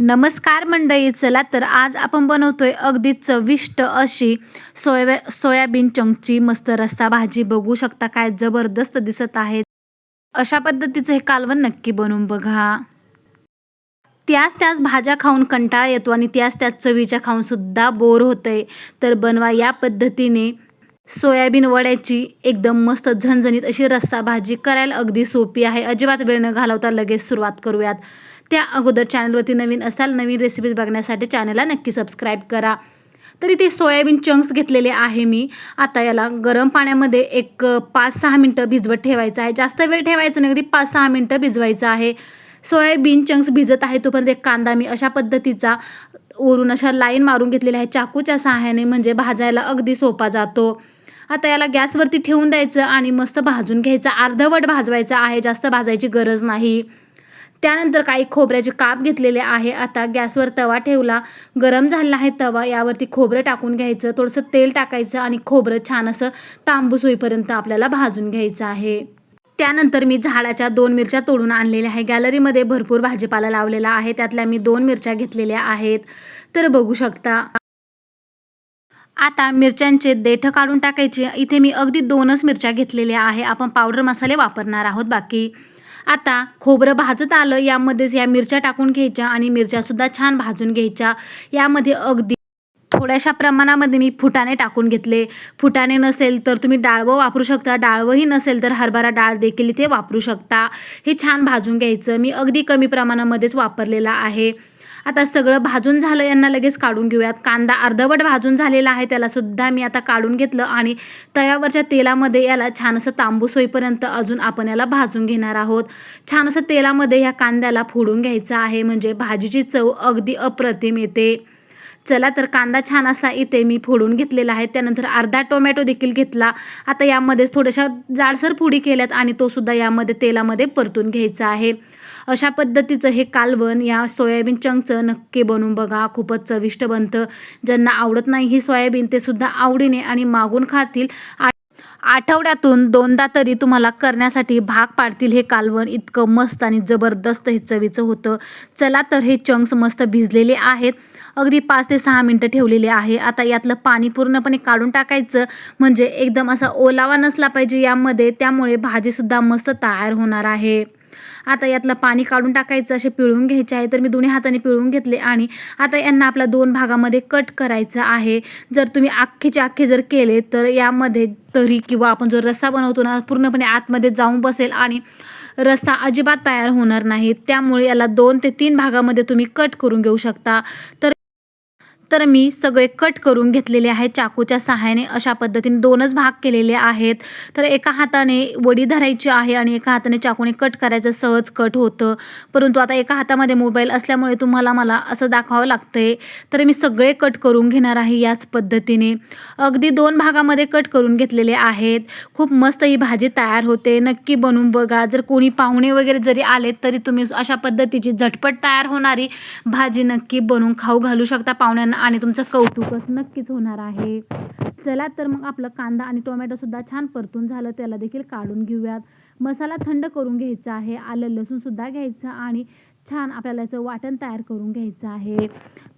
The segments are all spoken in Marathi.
नमस्कार मंडळी चला तर आज आपण बनवतोय अगदी चविष्ट अशी सोया सोयाबीन चंकची मस्त रस्सा भाजी. बघू शकता काय जबरदस्त दिसत आहे. अशा पद्धतीचं हे कालवण नक्की बनवून बघा. त्याच त्याच भाज्या खाऊन कंटाळा येतो आणि त्याच त्याच चवीच्या खाऊन सुद्धा बोर होतंय. तर बनवा या पद्धतीने. सोयाबीन वड्याची एकदम मस्त झणझणीत अशी रस्सा भाजी करायला अगदी सोपी आहे. अजिबात वेळ न घालवता लगेच सुरुवात करूयात. त्या अगोदर चॅनलवरती नवीन असाल नवीन रेसिपीज बघण्यासाठी चॅनलला नक्की सबस्क्राईब करा. तरी ते सोयाबीन चंक्स घेतलेले आहे मी. आता याला गरम पाण्यामध्ये एक पाच सहा मिनटं भिजवत ठेवायचं आहे. जास्त वेळ ठेवायचं नाही अगदी पाच सहा मिनटं भिजवायचं आहे. सोयाबीन चंक्स भिजत आहे तोपर्यंत एक कांदा मी अशा पद्धतीचा वरून अशा लाईन मारून घेतलेल्या आहे चाकूच्या सहाय्याने म्हणजे भाजायला अगदी सोपा जातो. आता याला गॅसवरती ठेवून द्यायचं आणि मस्त भाजून घ्यायचं. अर्धवट भाजवायचं आहे जास्त भाजायची गरज नाही. त्यानंतर काही खोबऱ्याचे काप घेतलेले आहे. आता गॅसवर तवा ठेवला. गरम झालेला आहे तवा. यावरती खोबरं टाकून घ्यायचं. थोडंसं तेल टाकायचं आणि खोबरं छान असं तांबूस होईपर्यंत आपल्याला भाजून घ्यायचं आहे. त्यानंतर मी झाडाच्या दोन मिरच्या तोडून आणलेल्या आहे. गॅलरीमध्ये भरपूर भाजीपाला लावलेला आहे. त्यातल्या मी दोन मिरच्या घेतलेल्या आहेत. तर बघू शकता आता मिरच्यांचे देठ काढून टाकायचे. इथे मी अगदी दोनच मिरच्या घेतलेल्या आहे. आपण पावडर मसाले वापरणार आहोत बाकी. आता खोबरं भाजत आलं. यामध्येच या मिरच्या टाकून घ्यायच्या आणि मिरच्यासुद्धा छान भाजून घ्यायच्या. यामध्ये अगदी थोड्याशा प्रमाणामध्ये मी फुटाणे टाकून घेतले. फुटाणे नसेल तर तुम्ही डाळवं वापरू शकता. डाळवंही नसेल तर हरभरा डाळ देखील इथे वापरू शकता. हे छान भाजून घ्यायचं. मी अगदी कमी प्रमाणामध्येच वापरलेला आहे. आता सगळं भाजून झालं यांना लगेच काढून घेऊयात. कांदा अर्धवट भाजून झालेला आहे त्याला सुद्धा मी आता काढून घेतलं आणि तव्यावरच्या तेलामध्ये याला छान असं तांबूस होईपर्यंत अजून आपण याला भाजून घेणार आहोत. छान असं तेलामध्ये ह्या कांद्याला फोडून घ्यायचं आहे म्हणजे भाजीची चव अगदी अप्रतिम येते. चला तर कांदा छान असा इथे मी फोडून घेतलेला आहे. त्यानंतर अर्धा टोमॅटो देखील घेतला. आता यामध्येच थोड्याशा जाडसर फोडी केल्यात आणि तो सुद्धा यामध्ये तेलामध्ये परतून घ्यायचा आहे. अशा पद्धतीचं हे कालवण या सोयाबीन चंकचं नक्की बनवून बघा. खूपच चविष्ट बनतं. ज्यांना आवडत नाही ही सोयाबीन ते सुद्धा आवडीने आणि मागून खातील. आठवड्यातून दोनदा तरी तुम्हाला करण्यासाठी भाग पाडतील हे कालवण. इतकं मस्त आणि जबरदस्त हे चवीचं होतं. चला तर हे चंक्स मस्त भिजलेले आहेत. अगदी पाच ते सहा मिनटं ठेवलेले आहे. आता यातलं पाणी पूर्णपणे काढून टाकायचं. म्हणजे एकदम असा ओलावा नसला पाहिजे यामध्ये. त्यामुळे भाजीसुद्धा मस्त तयार होणार आहे. आता यातलं पाणी काढून टाकायचं असे पिळून घ्यायचे आहे. तर मी दोन्ही हाताने पिळून घेतले आणि आता यांना आपल्या दोन भागामध्ये कट करायचं आहे. जर तुम्ही अख्खेचे अख्खे जर केले तर यामध्ये तरी किंवा आपण जो रस्सा बनवतो ना पूर्णपणे आतमध्ये जाऊन बसेल आणि रस्सा अजिबात तयार होणार नाही. त्यामुळे याला दोन ते तीन भागामध्ये तुम्ही कट करून घेऊ शकता. तर तर मी सगळे कट करून घेतलेले आहेत चाकूच्या सहाय्याने. अशा पद्धतीने दोनच भाग केलेले आहेत. तर एका हाताने वडी धरायची आहे आणि एका हाताने चाकूने कट करायचं. सहज कट होतं. परंतु आता एका हातामध्ये मोबाईल असल्यामुळे तुम्हाला मला असं दाखवावं लागतंय. तर मी सगळे कट करून घेणार आहे याच पद्धतीने. अगदी दोन भागामध्ये कट करून घेतलेले आहेत. खूप मस्त ही भाजी तयार होते. नक्की बनवून बघा. जर कोणी पाहुणे वगैरे जरी आले तरी तुम्ही अशा पद्धतीची झटपट तयार होणारी भाजी नक्की बनवून खाऊ घालू शकता. पाहुण्यांना आणि तुमचं कौतुकच नक्कीच होणार आहे. चला तर मग आपलं कांदा आणि टोमॅटोसुद्धा छान परतून झालं. त्याला देखील काढून घेऊयात. मसाला थंड करून घ्यायचा आहे. आलं लसूणसुद्धा घ्यायचं आणि छान आपल्याला याचं वाटण तयार करून घ्यायचं आहे.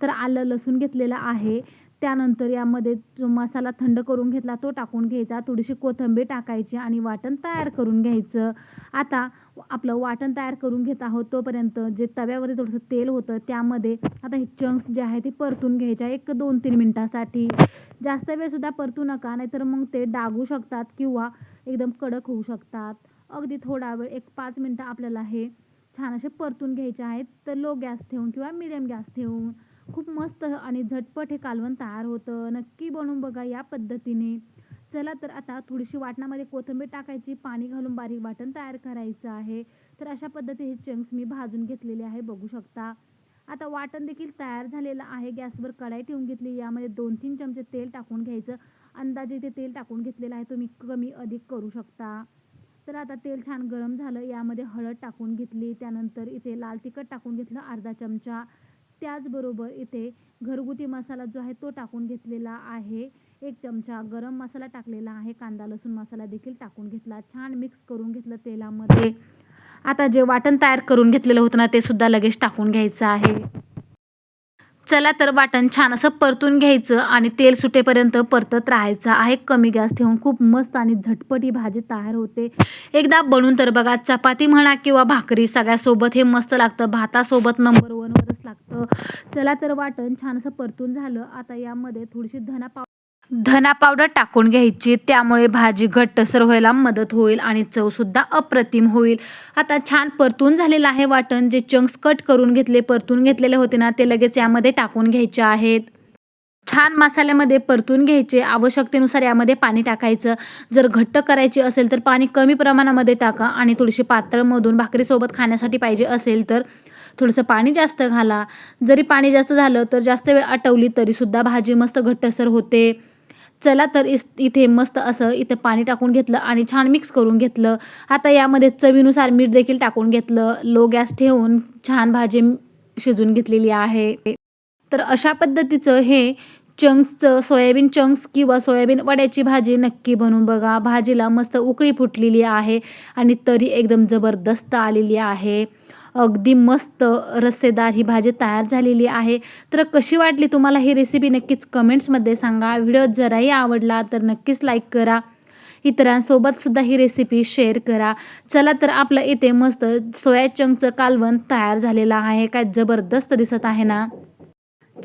तर आलं लसूण घेतलेलं आहे. त्यानंतर यामध्ये जो मसाला थंड करून घेतला तो टाकून घ्यायचा. थोडीशी कोथिंबीर टाकायची आणि वाटण तयार करून घ्यायचं. आता आपलं वाटण तयार करून घेत आहोत तोपर्यंत जे तव्यावर थोडंसं तेल होतं त्यामध्ये आता हे चंक्स जे आहे ते परतून घ्यायचे एक दोन तीन मिनटासाठी. जास्त वेळसुद्धा परतू नका नाहीतर मग ते डागू शकतात किंवा एकदम कडक होऊ शकतात. अगदी थोडा वेळ एक पाच मिनटं आपल्याला हे छान असे परतून घ्यायचे आहेत. तर लो गॅस ठेवून किंवा मिडियम गॅस ठेवून खूप मस्त आणि झटपट हे कालवण तयार होतं. नक्की बनवून बघा या पद्धतीने. चला तर आता थोडीशी वाटणामध्ये कोथिंबीर टाकायची पाणी घालून बारीक वाटण तयार करायचं आहे. तर अशा पद्धती हे चंक्स मी भाजून घेतलेले आहे बघू शकता. आता वाटण देखील तयार झालेलं आहे. गॅसवर कढाई ठेवून घेतली. यामध्ये दोन तीन चमचे तेल टाकून घ्यायचं. अंदाजे इथे तेल टाकून घेतलेलं आहे. तुम्ही कमी अधिक करू शकता. तर आता तेल छान गरम झालं. यामध्ये हळद टाकून घेतली. त्यानंतर इथे लाल तिखट टाकून घेतलं. अर्धा चमचा. त्याचबरोबर इथे घरगुती मसाला जो आहे तो टाकून घेतलेला आहे. एक चमचा गरम मसाला टाकलेला आहे. कांदा लसूण मसाला देखील टाकून घेतला. छान मिक्स करून घेतलं तेलामध्ये. आता जे वाटण तयार करून घेतलेलं होतं ना ते सुद्धा लगेच टाकून घ्यायचं आहे. चला तर वाटण छान असं परतून घ्यायचं आणि तेल सुटेपर्यंत परतत राहायचं आहे. कमी गॅस ठेवून खूप मस्त आणि झटपट ही भाजी तयार होते. एकदा बनवून तर बघा चपाती म्हणा किंवा भाकरी सगळ्यासोबत हे मस्त लागतं. भातासोबत नंबर वनवर चला तर वाटण छान असं परतून झालं. आता यामध्ये थोडीशी धना पाव धना पावडर टाकून घ्यायची. त्यामुळे भाजी घट्टसर व्हायला मदत होईल आणि चवसुद्धा अप्रतिम होईल. आता छान परतून झालेलं आहे वाटण. जे चंक्स कट करून घेतले परतून घेतलेले होते ना ते लगेच यामध्ये टाकून घ्यायचे आहेत. छान मसाल्यामध्ये परतून घ्यायचे. आवश्यकतेनुसार यामध्ये पाणी टाकायचं. जर घट्ट करायची असेल तर पाणी कमी प्रमाणामध्ये टाका आणि थोडीशी पातळमधून भाकरीसोबत खाण्यासाठी पाहिजे असेल तर थोडंसं पाणी जास्त घाला. जरी पाणी जास्त झालं तर जास्त वेळ आटवली तरीसुद्धा भाजी मस्त घट्टसर होते. चला तर इस इथे मस्त असं इथे पाणी टाकून घेतलं आणि छान मिक्स करून घेतलं. आता यामध्ये चवीनुसार मीठ देखील टाकून घेतलं. लो गॅस ठेवून छान भाजी शिजून घेतलेली आहे. तर अशा पद्धतीचं हे चंक्सचं सोयाबीन चंक्स किंवा सोयाबीन वड्याची भाजी नक्की बनवून बघा. भाजीला मस्त उकळी फुटलेली आहे आणि तरी एकदम जबरदस्त आलेली आहे. अगदी मस्त रस्सेदार ही भाजी तयार झालेली आहे. तर कशी वाटली तुम्हाला ही रेसिपी नक्कीच कमेंट्समध्ये सांगा. व्हिडिओ जराही आवडला तर नक्कीच लाईक करा. इतरांसोबत सुद्धा ही रेसिपी शेअर करा. चला तर आपलं इथे मस्त सोया चंकचं कालवण तयार झालेलं आहे. काय जबरदस्त दिसत आहे ना?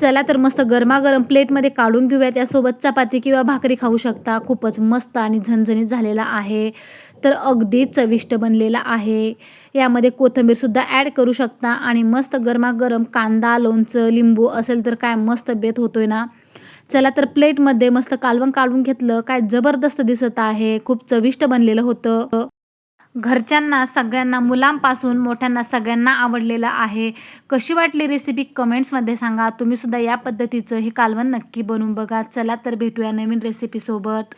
चला तर मस्त गरमागरम प्लेटमध्ये काढून घेऊया. त्यासोबत चपाती किंवा भाकरी खाऊ शकता. खूपच मस्त आणि झणझणीत झालेला आहे. तर अगदी चविष्ट बनलेला आहे. यामध्ये कोथंबीरसुद्धा ॲड करू शकता. आणि मस्त गरमागरम कांदा लोणचं लिंबू असेल तर काय मस्त बेत होतोय ना. चला तर प्लेटमध्ये मस्त कालवण काढून घेतलं. काय जबरदस्त दिसत आहे. खूप चविष्ट बनलेलं होतं. घरच्यांना सगळ्यांना मुलांपासून मोठ्यांना सगळ्यांना आवडलेलं आहे. कशी वाटली रेसिपी कमेंट्समध्ये सांगा. तुम्ही सुद्धा या पद्धतीचं हे कालवण नक्की बनवून बघा. चला तर भेटूया नवीन रेसिपीसोबत